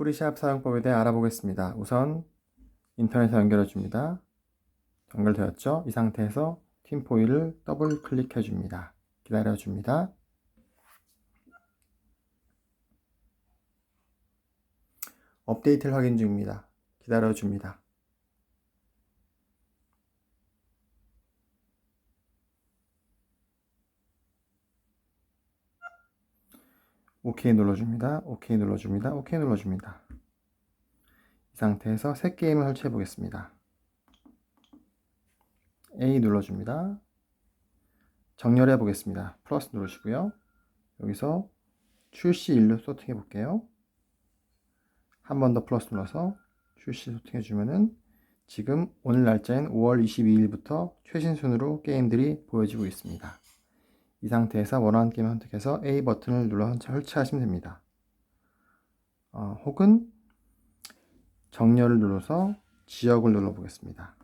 프리샵 사용법에 대해 알아보겠습니다. 우선 인터넷에 연결해 줍니다. 연결되었죠? 이 상태에서 팀포일을 더블 클릭해 줍니다. 기다려 줍니다. 업데이트를 확인 중입니다. 기다려 줍니다. OK 눌러줍니다. OK 눌러줍니다. OK 눌러줍니다. 이 상태에서 새 게임을 설치해 보겠습니다. A 눌러줍니다. 정렬해 보겠습니다. 플러스 누르시고요. 여기서 출시일로 소팅해 볼게요. 한 번 더 플러스 눌러서 출시 소팅해 주면은 지금 오늘 날짜인 5월 22일부터 최신 순으로 게임들이 보여지고 있습니다. 이 상태에서 원하는 게임 선택해서 A 버튼을 눌러 설치하시면 됩니다. 어, 혹은 정렬을 눌러서 지역을 눌러 보겠습니다.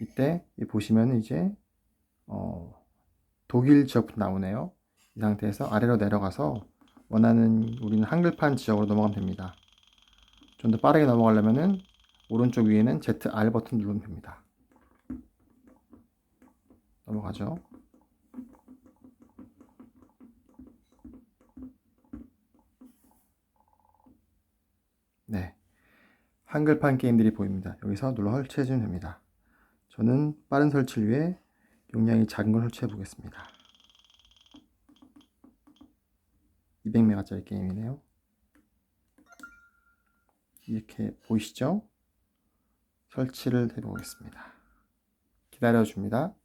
이때 보시면 이제 어, 독일 지역부터 나오네요. 이 상태에서 아래로 내려가서 원하는 우리는 한글판 지역으로 넘어가면 됩니다. 좀 더 빠르게 넘어가려면은 오른쪽 위에는 ZR 버튼 누르면 됩니다. 넘어가죠. 네. 한글판 게임들이 보입니다. 여기서 눌러 설치해주면 됩니다. 저는 빠른 설치를 위해 용량이 작은 걸 설치해 보겠습니다. 200메가짜리 게임이네요. 이렇게 보이시죠? 설치를 해보겠습니다. 기다려줍니다.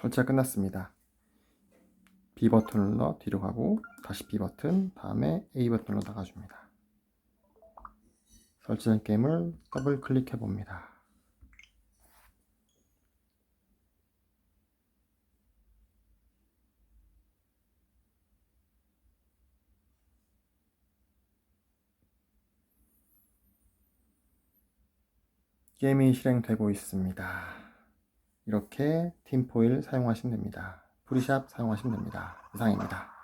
설치가 끝났습니다. B 버튼을 눌러 뒤로 가고 다시 B 버튼 다음에 A 버튼으로 나가줍니다. 설치된 게임을 더블 클릭해 봅니다. 게임이 실행되고 있습니다. 이렇게 팀포일 사용하시면 됩니다. 프리샵 사용하시면 됩니다. 이상입니다.